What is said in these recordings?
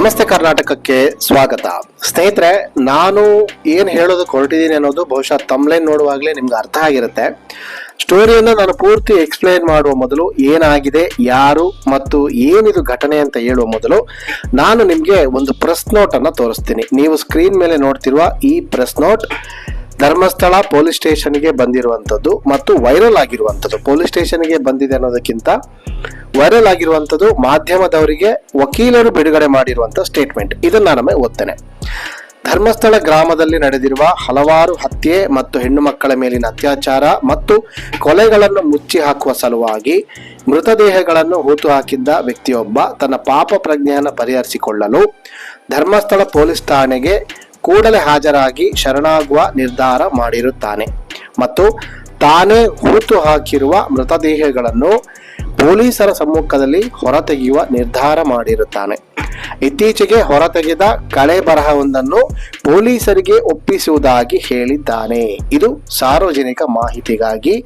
ನಮಸ್ತೆ ಕರ್ನಾಟಕಕ್ಕೆ ಸ್ವಾಗತ. ಸ್ನೇಹಿತರೆ, ನಾನು ಏನು ಹೇಳೋದಕ್ಕೆ ಹೊರಟಿದ್ದೀನಿ ಅನ್ನೋದು ಬಹುಶಃ ತಮ್ಲೈನ್ ನೋಡುವಾಗಲೇ ನಿಮ್ಗೆ ಅರ್ಥ ಆಗಿರುತ್ತೆ. ಸ್ಟೋರಿಯನ್ನು ನಾನು ಪೂರ್ತಿ ಎಕ್ಸ್ಪ್ಲೈನ್ ಮಾಡುವ ಮೊದಲು ಏನಾಗಿದೆ, ಯಾರು ಮತ್ತು ಏನಿದು ಘಟನೆ ಅಂತ ಹೇಳುವ ಮೊದಲು ನಾನು ನಿಮಗೆ ಒಂದು ಪ್ರೆಸ್ ನೋಟ್ ಅನ್ನ ತೋರಿಸ್ತೀನಿ. ನೀವು ಸ್ಕ್ರೀನ್ ಮೇಲೆ ನೋಡ್ತಿರುವ ಈ ಪ್ರೆಸ್ ನೋಟ್ ಧರ್ಮಸ್ಥಳ ಪೊಲೀಸ್ ಸ್ಟೇಷನ್ಗೆ ಬಂದಿರುವಂಥದ್ದು ಮತ್ತು ವೈರಲ್ ಆಗಿರುವಂಥದ್ದು. ಪೊಲೀಸ್ ಸ್ಟೇಷನ್ಗೆ ಬಂದಿದೆ ಅನ್ನೋದಕ್ಕಿಂತ ವೈರಲ್ ಆಗಿರುವಂಥದ್ದು ಮಾಧ್ಯಮದವರಿಗೆ ವಕೀಲರು ಬಿಡುಗಡೆ ಮಾಡಿರುವಂಥ ಸ್ಟೇಟ್ಮೆಂಟ್. ಇದನ್ನ ನಮಗೆ ಓದ್ತೇನೆ. ಧರ್ಮಸ್ಥಳ ಗ್ರಾಮದಲ್ಲಿ ನಡೆದಿರುವ ಹಲವಾರು ಹತ್ಯೆ ಮತ್ತು ಹೆಣ್ಣು ಮಕ್ಕಳ ಮೇಲಿನ ಅತ್ಯಾಚಾರ ಮತ್ತು ಕೊಲೆಗಳನ್ನು ಮುಚ್ಚಿ ಹಾಕುವ ಸಲುವಾಗಿ ಮೃತದೇಹಗಳನ್ನು ಹೂತು ಹಾಕಿದ್ದ ವ್ಯಕ್ತಿಯೊಬ್ಬ ತನ್ನ ಪಾಪ ಪ್ರಜ್ಞೆಯನ್ನು ಪರಿಹರಿಸಿಕೊಳ್ಳಲು ಧರ್ಮಸ್ಥಳ ಪೊಲೀಸ್ ಠಾಣೆಗೆ ಕೂಡಲೇ ಹಾಜರಾಗಿ ಶರಣಾಗುವ ನಿರ್ಧಾರ ಮಾಡಿರುತ್ತಾನೆ. ಮತ್ತು ತಾನೇ ಹೂತು ಹಾಕಿರುವ ಮೃತದೇಹಗಳನ್ನು ಪೊಲೀಸರ ಸಮ್ಮುಖದಲ್ಲಿ ಹೊರತೆಗೆಯುವ ನಿರ್ಧಾರ ಮಾಡಿರುತ್ತಾನೆ. ಇತ್ತೀಚೆಗೆ ಹೊರತೆಗೆದ ಕಳೆ ಬರಹವೊಂದನ್ನು ಪೊಲೀಸರಿಗೆ ಒಪ್ಪಿಸುವುದಾಗಿ ಹೇಳಿದ್ದಾನೆ. ಇದು ಸಾರ್ವಜನಿಕ ಮಾಹಿತಿಗಾಗಿ.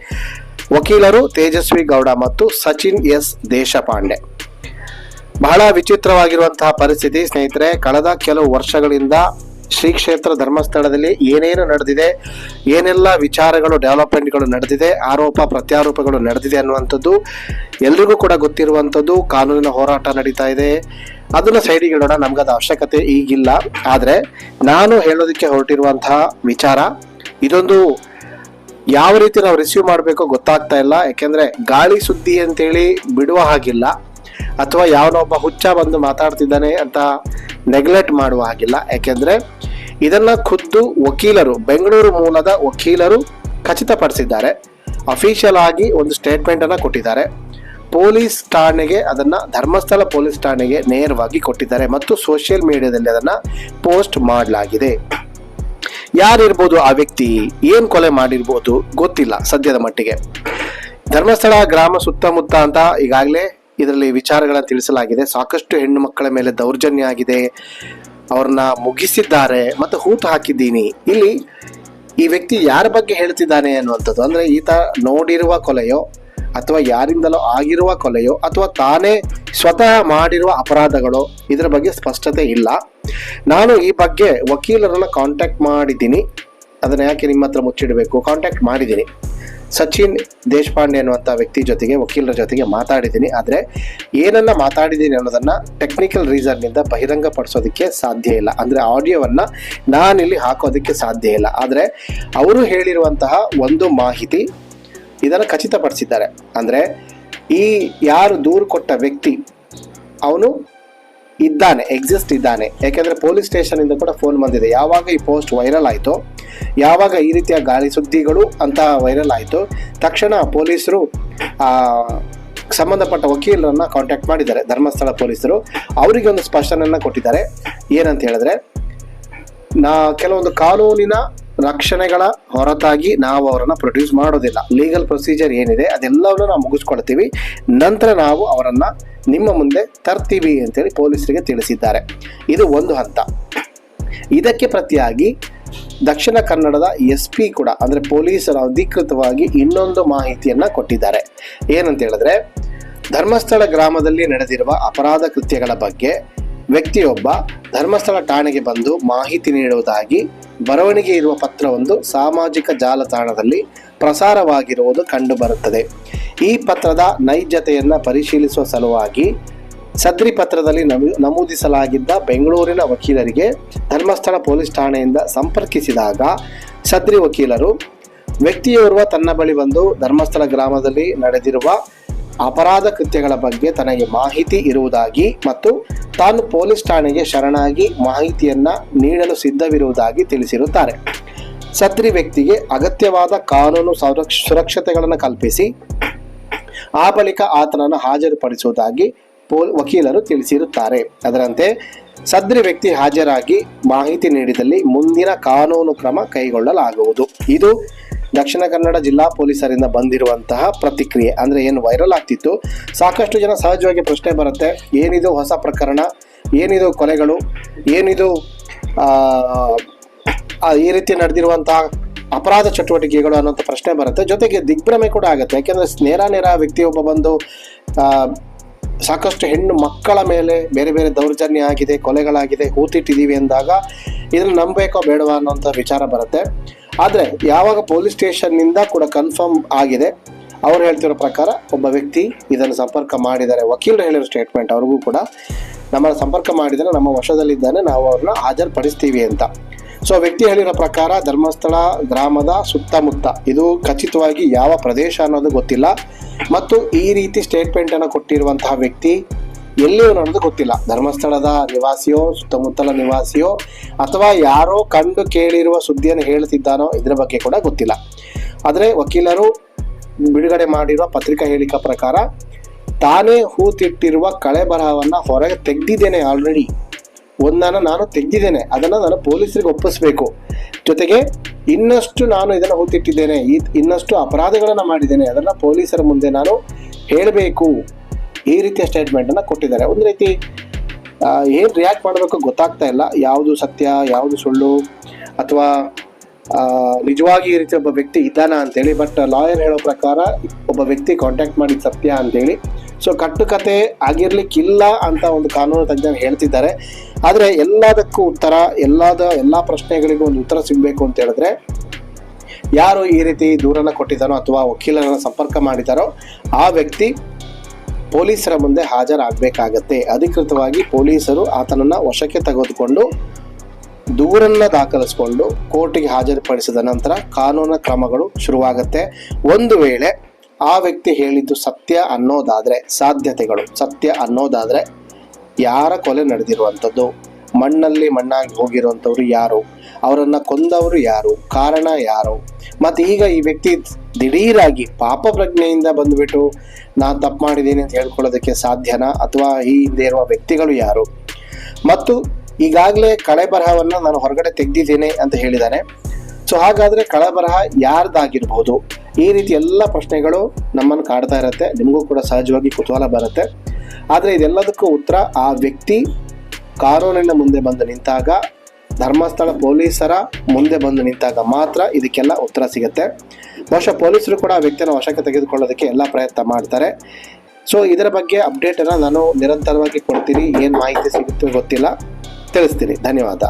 ವಕೀಲರು ತೇಜಸ್ವಿ ಗೌಡ ಮತ್ತು ಸಚಿನ್ ಎಸ್ ದೇಶಪಾಂಡೆ. ಬಹಳ ವಿಚಿತ್ರವಾಗಿರುವಂತಹ ಪರಿಸ್ಥಿತಿ, ಸ್ನೇಹಿತರೆ. ಕಳೆದ ಕೆಲವು ವರ್ಷಗಳಿಂದ ಶ್ರೀ ಕ್ಷೇತ್ರ ಧರ್ಮಸ್ಥಳದಲ್ಲಿ ಏನೇನು ನಡೆದಿದೆ, ಏನೆಲ್ಲ ವಿಚಾರಗಳು ಡೆವಲಪ್ಮೆಂಟ್ಗಳು ನಡೆದಿದೆ, ಆರೋಪ, ಪ್ರತ್ಯಾರೋಪಗಳು ನಡೆದಿದೆ ಅನ್ನುವಂಥದ್ದು ಎಲ್ರಿಗೂ ಕೂಡ ಗೊತ್ತಿರುವಂಥದ್ದು ಕಾನೂನಿನ ಹೋರಾಟ ನಡೀತಾ ಇದೆ. ಅದನ್ನು ಸೈಡಿಗೆ ಇಡೋಣ ನಮ್ಗದ ಅವಶ್ಯಕತೆ ಈಗಿಲ್ಲ. ಆದರೆ ನಾನು ಹೇಳೋದಕ್ಕೆ ಹೊರಟಿರುವಂತಹ ವಿಚಾರ, ಇದೊಂದು ಯಾವ ರೀತಿ ನಾವು ರಿಸೀವ್ ಮಾಡಬೇಕು ಗೊತ್ತಾಗ್ತಾ ಇಲ್ಲ. ಯಾಕೆಂದರೆ ಗಾಳಿ ಸುದ್ದಿ ಅಂತೇಳಿ ಬಿಡುವ ಹಾಗಿಲ್ಲ. ಅಥವಾ ಯಾವನೊಬ್ಬ ಹುಚ್ಚ ಬಂದು ಮಾತಾಡ್ತಿದ್ದಾನೆ ಅಂತ ನೆಗ್ಲೆಕ್ಟ್ ಮಾಡುವ ಹಾಗಿಲ್ಲ. ಯಾಕೆಂದ್ರೆ ಇದನ್ನ ಖುದ್ದು ವಕೀಲರು, ಬೆಂಗಳೂರು ಮೂಲದ ವಕೀಲರು ಖಚಿತಪಡಿಸಿದ್ದಾರೆ. ಅಫಿಷಿಯಲ್ ಆಗಿ ಒಂದು ಸ್ಟೇಟ್ಮೆಂಟ್ ಅನ್ನ ಕೊಟ್ಟಿದ್ದಾರೆ. ಪೊಲೀಸ್ ಠಾಣೆಗೆ ಅದನ್ನ ಧರ್ಮಸ್ಥಳ ಪೊಲೀಸ್ ಠಾಣೆಗೆ ನೇರವಾಗಿ ಕೊಟ್ಟಿದ್ದಾರೆ ಮತ್ತು ಸೋಷಿಯಲ್ ಮೀಡಿಯಾದಲ್ಲಿ ಅದನ್ನ ಪೋಸ್ಟ್ ಮಾಡಲಾಗಿದೆ. ಯಾರಿರ್ಬೋದು ಆ ವ್ಯಕ್ತಿ? ಏನ್ ಕೊಲೆ ಮಾಡಿರ್ಬೋದು? ಗೊತ್ತಿಲ್ಲ ಸದ್ಯದ ಮಟ್ಟಿಗೆ. ಧರ್ಮಸ್ಥಳ ಗ್ರಾಮ ಸುತ್ತಮುತ್ತ ಅಂತ ಈಗಾಗಲೇ ಇದರಲ್ಲಿ ವಿಚಾರಗಳನ್ನು ತಿಳಿಸಲಾಗಿದೆ. ಸಾಕಷ್ಟು ಹೆಣ್ಣು ಮಕ್ಕಳ ಮೇಲೆ ದೌರ್ಜನ್ಯ ಆಗಿದೆ. ಅವ್ರನ್ನ ಮುಗಿಸಿದ್ದಾರೆ ಮತ್ತು ಹೂತು ಹಾಕಿದ್ದೀನಿ. ಇಲ್ಲಿ ಈ ವ್ಯಕ್ತಿ ಯಾರ ಬಗ್ಗೆ ಹೇಳ್ತಿದ್ದಾನೆ ಅನ್ನುವಂಥದ್ದು. ಅಂದ್ರೆ ಈತ ನೋಡಿರುವ ಕೊಲೆಯೋ, ಅಥವಾ ಯಾರಿಂದಲೋ ಆಗಿರುವ ಕೊಲೆಯೋ, ಅಥವಾ ತಾನೇ ಸ್ವತಃ ಮಾಡಿರುವ ಅಪರಾಧಗಳು, ಇದರ ಬಗ್ಗೆ ಸ್ಪಷ್ಟತೆ ಇಲ್ಲ. ನಾನು ಈ ಬಗ್ಗೆ ವಕೀಲರನ್ನ ಕಾಂಟ್ಯಾಕ್ಟ್ ಮಾಡಿದ್ದೀನಿ. ಅದನ್ನ ಯಾಕೆ ನಿಮ್ಮ ಹತ್ರ ಮುಚ್ಚಿಡಬೇಕು? ಕಾಂಟ್ಯಾಕ್ಟ್ ಮಾಡಿದ್ದೀನಿ. ಸಚಿನ್ ದೇಶಪಾಂಡೆ ಅನ್ನುವಂಥ ವ್ಯಕ್ತಿ ಜೊತೆಗೆ, ವಕೀಲರ ಜೊತೆಗೆ ಮಾತಾಡಿದ್ದೀನಿ. ಆದರೆ ಏನನ್ನ ಮಾತಾಡಿದ್ದೀನಿ ಅನ್ನೋದನ್ನ ಟೆಕ್ನಿಕಲ್ ರೀಸನ್ನಿಂದ ಬಹಿರಂಗಪಡಿಸೋದಕ್ಕೆ ಸಾಧ್ಯ ಇಲ್ಲ. ಅಂದರೆ ಆಡಿಯೋವನ್ನ ನಾನಿಲ್ಲಿ ಹಾಕೋದಕ್ಕೆ ಸಾಧ್ಯ ಇಲ್ಲ. ಆದರೆ ಅವರು ಹೇಳಿರುವಂತಹ ಒಂದು ಮಾಹಿತಿ ಇದನ್ನು ಖಚಿತಪಡಿಸಿದ್ದಾರೆ. ಅಂದರೆ ಈ ಯಾರು ದೂರು ಕೊಟ್ಟ ವ್ಯಕ್ತಿ, ಅವನು ಇದ್ದಾನೆ ಎಕ್ಸಿಸ್ಟ್ ಇದ್ದಾನೆ. ಯಾಕೆಂದರೆ ಪೊಲೀಸ್ ಸ್ಟೇಷನಿಂದ ಕೂಡ ಫೋನ್ ಬಂದಿದೆ. ಯಾವಾಗ ಈ ಪೋಸ್ಟ್ ವೈರಲ್ ಆಯಿತು ಯಾವಾಗ ಈ ರೀತಿಯ ಗಾಳಿ ಸುದ್ದಿಗಳು ಅಂತ ವೈರಲ್ ಆಯಿತು, ತಕ್ಷಣ ಪೊಲೀಸರು ಸಂಬಂಧಪಟ್ಟ ವಕೀಲರನ್ನು ಕಾಂಟ್ಯಾಕ್ಟ್ ಮಾಡಿದ್ದಾರೆ, ಧರ್ಮಸ್ಥಳ ಪೊಲೀಸರು. ಅವರಿಗೆ ಒಂದು ಸ್ಪಷ್ಟನೆಯನ್ನು ಕೊಟ್ಟಿದ್ದಾರೆ. ಏನಂತ ಹೇಳಿದ್ರೆ, ನಾ, ಕೆಲವೊಂದು ಕಾನೂನಿನ ರಕ್ಷಣೆಗಳ ಹೊರತಾಗಿ ನಾವು ಅವರನ್ನ ಪ್ರೊಡ್ಯೂಸ್ ಮಾಡೋದಿಲ್ಲ. ಲೀಗಲ್ ಪ್ರೊಸೀಜರ್ ಏನಿದೆ, ಅದೆಲ್ಲವನ್ನು ನಾವು ಮುಗಿಸ್ಕೊಳ್ತೀವಿ. ನಂತರ ನಾವು ಅವರನ್ನ ನಿಮ್ಮ ಮುಂದೆ ತರ್ತೀವಿ ಅಂತೇಳಿ ಪೊಲೀಸರಿಗೆ ತಿಳಿಸಿದ್ದಾರೆ. ಇದು ಒಂದು ಹಂತ. ಇದಕ್ಕೆ ಪ್ರತಿಯಾಗಿ ದಕ್ಷಿಣ ಕನ್ನಡದ ಎಸ್ ಪಿ ಕೂಡ, ಅಂದ್ರೆ ಪೊಲೀಸರು ಅಧಿಕೃತವಾಗಿ ಇನ್ನೊಂದು ಮಾಹಿತಿಯನ್ನ ಕೊಟ್ಟಿದ್ದಾರೆ. ಏನಂತ ಹೇಳಿದ್ರೆ, ಧರ್ಮಸ್ಥಳ ಗ್ರಾಮದಲ್ಲಿ ನಡೆದಿರುವ ಅಪರಾಧ ಕೃತ್ಯಗಳ ಬಗ್ಗೆ ವ್ಯಕ್ತಿಯೊಬ್ಬ ಧರ್ಮಸ್ಥಳ ಠಾಣೆಗೆ ಬಂದು ಮಾಹಿತಿ ನೀಡುವುದಾಗಿ ಬರವಣಿಗೆ ಇರುವ ಪತ್ರವೊಂದು ಸಾಮಾಜಿಕ ಜಾಲತಾಣದಲ್ಲಿ ಪ್ರಸಾರವಾಗಿರುವುದು ಕಂಡುಬರುತ್ತದೆ. ಈ ಪತ್ರದ ನೈಜತೆಯನ್ನು ಪರಿಶೀಲಿಸುವ ಸಲುವಾಗಿ ಸದ್ರಿ ಪತ್ರದಲ್ಲಿ ನಮೂ- ನಮೂದಿಸಲಾಗಿದ್ದ ಬೆಂಗಳೂರಿನ ವಕೀಲರಿಗೆ ಧರ್ಮಸ್ಥಳ ಪೊಲೀಸ್ ಠಾಣೆಯಿಂದ ಸಂಪರ್ಕಿಸಿದಾಗ ಸದ್ರಿ ವಕೀಲರು, ವ್ಯಕ್ತಿಯೋರ್ವ ತನ್ನ ಬಳಿ ಬಂದು ಧರ್ಮಸ್ಥಳ ಗ್ರಾಮದಲ್ಲಿ ನಡೆದಿರುವ ಅಪರಾಧ ಕೃತ್ಯಗಳ ಬಗ್ಗೆ ತನಗೆ ಮಾಹಿತಿ ಇರುವುದಾಗಿ ಮತ್ತು ತಾನು ಪೊಲೀಸ್ ಠಾಣೆಗೆ ಶರಣಾಗಿ ಮಾಹಿತಿಯನ್ನ ನೀಡಲು ಸಿದ್ಧವಿರುವುದಾಗಿ ತಿಳಿಸಿರುತ್ತಾರೆ. ಸದ್ರಿ ವ್ಯಕ್ತಿಗೆ ಅಗತ್ಯವಾದ ಕಾನೂನು ಸುರಕ್ಷ, ಸುರಕ್ಷತೆಗಳನ್ನು ಕಲ್ಪಿಸಿ, ಆ ಬಳಿಕ ಆತನನ್ನು ಹಾಜರುಪಡಿಸುವುದಾಗಿ ವಕೀಲರು ತಿಳಿಸಿರುತ್ತಾರೆ. ಅದರಂತೆ, ಸದ್ರಿ ವ್ಯಕ್ತಿ ಹಾಜರಾಗಿ ಮಾಹಿತಿ ನೀಡಿದಲ್ಲಿ ಮುಂದಿನ ಕಾನೂನು ಕ್ರಮ ಕೈಗೊಳ್ಳಲಾಗುವುದು. ಇದು ದಕ್ಷಿಣ ಕನ್ನಡ ಜಿಲ್ಲಾ ಪೊಲೀಸರಿಂದ ಬಂದಿರುವಂತಹ ಪ್ರತಿಕ್ರಿಯೆ. ಅಂದ್ರೆ ಏನು ವೈರಲ್ ಆಗ್ತಿತ್ತು? ಸಾಕಷ್ಟು ಜನ ಸಹಜವಾಗಿ ಪ್ರಶ್ನೆ ಬರುತ್ತೆ. ಏನಿದು ಹೊಸ ಪ್ರಕರಣ? ಏನಿದು ಕೊಲೆಗಳು? ಏನಿದು ಈ ರೀತಿ ನಡೆದಿರುವಂತಹ ಅಪರಾಧ ಚಟುವಟಿಕೆಗಳು ಅನ್ನೋಂಥ ಪ್ರಶ್ನೆ ಬರುತ್ತೆ. ಜೊತೆಗೆ ದಿಗ್ಭ್ರಮೆ ಕೂಡ ಆಗುತ್ತೆ. ಯಾಕೆಂದ್ರೆ ನೇರ ನೇರ ವ್ಯಕ್ತಿಯೊಬ್ಬ ಬಂದು ಸಾಕಷ್ಟು ಹೆಣ್ಣು ಮಕ್ಕಳ ಮೇಲೆ ಬೇರೆ ಬೇರೆ ದೌರ್ಜನ್ಯ ಆಗಿದೆ, ಕೊಲೆಗಳಾಗಿದೆ, ಹೂತಿಟ್ಟಿದ್ದೀವಿ ಅಂದಾಗ ಇದನ್ನು ನಂಬಬೇಕೋ ಬೇಡವಾ ಅನ್ನೋಂಥ ವಿಚಾರ ಬರುತ್ತೆ. ಆದರೆ ಯಾವಾಗ ಪೊಲೀಸ್ ಸ್ಟೇಷನ್ನಿಂದ ಕೂಡ ಕನ್ಫರ್ಮ್ ಆಗಿದೆ, ಅವ್ರು ಹೇಳ್ತಿರೋ ಪ್ರಕಾರ ಒಬ್ಬ ವ್ಯಕ್ತಿ ಇದನ್ನು ಸಂಪರ್ಕ ಮಾಡಿದ್ದಾರೆ. ವಕೀಲರು ಹೇಳಿರೋ ಸ್ಟೇಟ್ಮೆಂಟ್ ಅವ್ರಿಗೂ ಕೂಡ, ನಮ್ಮನ್ನು ಸಂಪರ್ಕ ಮಾಡಿದರೆ ನಮ್ಮ ವಶದಲ್ಲಿದ್ದಾನೆ, ನಾವು ಅವ್ರನ್ನ ಹಾಜರುಪಡಿಸ್ತೀವಿ ಅಂತ. ಸೊ ವ್ಯಕ್ತಿ ಹೇಳಿರೋ ಪ್ರಕಾರ ಧರ್ಮಸ್ಥಳ, ಗ್ರಾಮದ ಸುತ್ತಮುತ್ತ ಇದು ಖಚಿತವಾಗಿ ಯಾವ ಪ್ರದೇಶ ಅನ್ನೋದು ಗೊತ್ತಿಲ್ಲ. ಮತ್ತು ಈ ರೀತಿ ಸ್ಟೇಟ್ಮೆಂಟ್ ಅನ್ನು ಕೊಟ್ಟಿರುವಂತಹ ವ್ಯಕ್ತಿ ಎಲ್ಲಿಯೂ ಅನ್ನೋದು ಗೊತ್ತಿಲ್ಲ. ಧರ್ಮಸ್ಥಳದ ನಿವಾಸಿಯೋ, ಸುತ್ತಮುತ್ತಲ ನಿವಾಸಿಯೋ, ಅಥವಾ ಯಾರೋ ಕಂಡು ಕೇಳಿರುವ ಸುದ್ದಿಯನ್ನು ಹೇಳುತ್ತಿದ್ದಾನೋ ಇದರ ಬಗ್ಗೆ ಕೂಡ ಗೊತ್ತಿಲ್ಲ. ಆದರೆ ವಕೀಲರು ಬಿಡುಗಡೆ ಮಾಡಿರುವ ಪತ್ರಿಕಾ ಹೇಳಿಕೆ ಪ್ರಕಾರ ತಾನೇ ಹೂತಿಟ್ಟಿರುವ ಕಳೆ ಬರಹವನ್ನು ಹೊರಗೆ ತೆಗೆದಿದ್ದೇನೆ ಆಲ್ರೆಡಿ ಒಂದನ್ನು ನಾನು ತೆಗೆದಿದ್ದೇನೆ. ಅದನ್ನು ನಾನು ಪೊಲೀಸರಿಗೆ ಒಪ್ಪಿಸ್ಬೇಕು. ಜೊತೆಗೆ ಇನ್ನಷ್ಟು ನಾನು ಇದನ್ನು ಹೊತ್ತಿಟ್ಟಿದ್ದೇನೆ. ಇನ್ನಷ್ಟು ಅಪರಾಧಗಳನ್ನು ಮಾಡಿದ್ದೇನೆ. ಅದನ್ನು ಪೊಲೀಸರ ಮುಂದೆ ನಾನು ಹೇಳಬೇಕು. ಈ ರೀತಿಯ ಸ್ಟೇಟ್ಮೆಂಟನ್ನು ಕೊಟ್ಟಿದ್ದಾರೆ. ಒಂದು ರೀತಿ ಏನು ರಿಯಾಕ್ಟ್ ಮಾಡಬೇಕು ಗೊತ್ತಾಗ್ತಾ ಇಲ್ಲ. ಯಾವುದು ಸತ್ಯ, ಯಾವುದು ಸುಳ್ಳು, ಅಥವಾ ನಿಜವಾಗಿ ಈ ರೀತಿ ಒಬ್ಬ ವ್ಯಕ್ತಿ ಇದ್ದಾನ ಅಂತೇಳಿ ಬಟ್ ಲಾಯರ್ ಹೇಳೋ ಪ್ರಕಾರ ಒಬ್ಬ ವ್ಯಕ್ತಿ ಕಾಂಟ್ಯಾಕ್ಟ್ ಮಾಡಿದ ಸತ್ಯ ಅಂತೇಳಿ ಸೊ ಕಟ್ಟುಕತೆ ಆಗಿರ್ಲಿಕ್ಕಿಲ್ಲ ಅಂತ ಒಂದು ಕಾನೂನು ತಜ್ಞರು ಹೇಳ್ತಿದ್ದಾರೆ. ಆದರೆ ಎಲ್ಲದಕ್ಕೂ ಉತ್ತರ, ಎಲ್ಲದ, ಎಲ್ಲ ಪ್ರಶ್ನೆಗಳಿಗೂ ಒಂದು ಉತ್ತರ ಸಿಗಬೇಕು ಅಂತ ಹೇಳಿದ್ರೆ, ಯಾರು ಈ ರೀತಿ ದೂರನ್ನ ಕೊಟ್ಟಿದ್ದಾರೋ ಅಥವಾ ವಕೀಲರನ್ನ ಸಂಪರ್ಕ ಮಾಡಿದಾರೋ ಆ ವ್ಯಕ್ತಿ ಪೊಲೀಸರ ಮುಂದೆ ಹಾಜರಾಗಬೇಕಾಗತ್ತೆ. ಅಧಿಕೃತವಾಗಿ ಪೊಲೀಸರು ಆತನನ್ನ ವಶಕ್ಕೆ ತೆಗೆದುಕೊಂಡು ದೂರನ್ನ ದಾಖಲಿಸಿಕೊಂಡು ಕೋರ್ಟಿಗೆ ಹಾಜರುಪಡಿಸಿದ ನಂತರ ಕಾನೂನು ಕ್ರಮಗಳು ಶುರುವಾಗುತ್ತೆ. ಒಂದು ವೇಳೆ ಆ ವ್ಯಕ್ತಿ ಹೇಳಿದ್ದು ಸತ್ಯ ಅನ್ನೋದಾದ್ರೆ ಸಾಧ್ಯತೆಗಳು. ಸತ್ಯ ಅನ್ನೋದಾದ್ರೆ ಯಾರ ಕೊಲೆ ನಡೆದಿರುವಂಥದ್ದು? ಮಣ್ಣಲ್ಲಿ ಮಣ್ಣಾಗಿ ಹೋಗಿರುವಂಥವ್ರು ಯಾರು? ಅವರನ್ನು ಕೊಂದವರು ಯಾರು? ಕಾರಣ ಯಾರು? ಮತ್ತು ಈಗ ಈ ವ್ಯಕ್ತಿ ದಿಢೀರಾಗಿ ಪಾಪ ಪ್ರಜ್ಞೆಯಿಂದ ಬಂದುಬಿಟ್ಟು ನಾನು ತಪ್ಪು ಮಾಡಿದ್ದೀನಿ ಅಂತ ಹೇಳ್ಕೊಳ್ಳೋದಕ್ಕೆ ಸಾಧ್ಯನಾ? ಅಥವಾ ಈ ಹಿಂದೆ ಇರುವ ವ್ಯಕ್ತಿಗಳು ಯಾರು? ಮತ್ತು ಈಗಾಗಲೇ ಕಳೆ ಬರಹವನ್ನು ನಾನು ಹೊರಗಡೆ ತೆಗೆದಿದ್ದೇನೆ ಅಂತ ಹೇಳಿದ್ದಾನೆ ಸೊ ಹಾಗಾದ್ರೆ ಕಳೆ ಬರಹ ಯಾರ್ದಾಗಿರ್ಬೋದು? ಈ ರೀತಿ ಎಲ್ಲ ಪ್ರಶ್ನೆಗಳು ನಮ್ಮನ್ನು ಕಾಡ್ತಾ ಇರುತ್ತೆ. ನಿಮಗೂ ಕೂಡ ಸಹಜವಾಗಿ ಕುತೂಹಲ ಬರುತ್ತೆ. ಆದರೆ ಇದೆಲ್ಲದಕ್ಕೂ ಉತ್ತರ, ಆ ವ್ಯಕ್ತಿ ಕಾನೂನಿನ ಮುಂದೆ ಬಂದು ನಿಂತಾಗ, ಧರ್ಮಸ್ಥಳ ಪೊಲೀಸರ ಮುಂದೆ ಬಂದು ನಿಂತಾಗ ಮಾತ್ರ ಇದಕ್ಕೆಲ್ಲ ಉತ್ತರ ಸಿಗುತ್ತೆ. ಬಹುಶಃ ಪೊಲೀಸರು ಕೂಡ ಆ ವ್ಯಕ್ತಿಯನ್ನು ವಶಕ್ಕೆ ತೆಗೆದುಕೊಳ್ಳೋದಕ್ಕೆ ಎಲ್ಲ ಪ್ರಯತ್ನ ಮಾಡ್ತಾರೆ. ಸೊ ಇದರ ಬಗ್ಗೆ ಅಪ್ಡೇಟನ್ನು ನಾನು ನಿರಂತರವಾಗಿ ಕೊಡ್ತೀನಿ. ಏನು ಮಾಹಿತಿ ಸಿಗುತ್ತೆ ಗೊತ್ತಿಲ್ಲ. ತಿಳಿಸ್ತೀನಿ. ಧನ್ಯವಾದ.